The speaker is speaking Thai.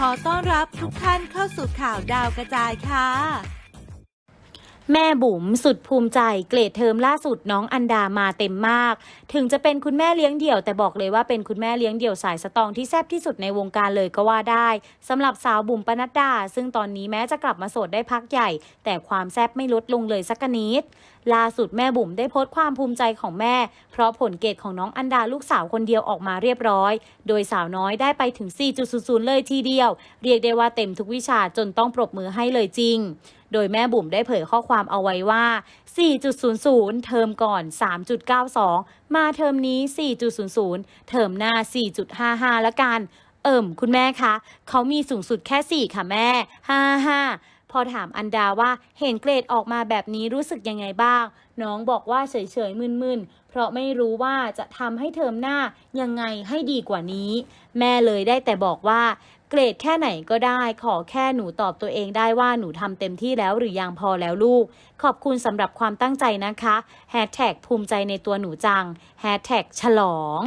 ขอต้อนรับทุกท่านเข้าสู่ข่าวดาวกระจายค่ะ แม่บุ๋มสุดภูมิใจเกรดเทอมล่าสุดน้องอันดามาเต็มมาก ถึงจะเป็นคุณแม่เลี้ยงเดี่ยว แต่บอกเลยว่าเป็นคุณแม่เลี้ยงเดี่ยวสายสตองที่แซ่บที่สุดในวงการเลยก็ว่าได้สำหรับสาวบุ๋มปนัดดา ซึ่งตอนนี้แม้จะกลับมาโสดได้พักใหญ่ แต่ความแซ่บไม่ลดลงเลยสักนิด ล่าสุดแม่บุ๋มได้โพสต์ความภูมิใจของแม่ เพราะผลเกรดของน้องอันดาลูกสาวคนเดียวออกมาเรียบร้อย โดยสาวน้อยได้ไปถึง 4.00 เลยทีเดียว เรียกได้ว่าเต็มทุกวิชาจนต้องปรบมือให้เลยจริงโดยแม่บุ๋มได้เผยข้อความเอาไว้ว่า 4.00 เทอมก่อน 3.92 มาเทอมนี้ 4.00 เทอมหน้า 4.55 ละกัน เอิ่ม คุณแม่คะ เขามีสูงสุดแค่ 4 ค่ะแม่ 55 พอถามอันดาว่าเห็นเกรดออกมาแบบนี้รู้สึกยังไงบ้าง น้องบอกว่าเฉยๆมึนๆ เพราะไม่รู้ว่าจะทำให้เทอมหน้ายังไงให้ดีกว่านี้ แม่เลยได้แต่บอกว่าเกรดแค่ไหนก็ได้ ขอแค่หนูตอบตัวเองได้ว่าหนูทำเต็มที่แล้วหรือยังพอแล้วลูก ขอบคุณสำหรับความตั้งใจนะคะแฮชแท็กภูมิใจในตัวหนูจังแฮชแท็กฉลอง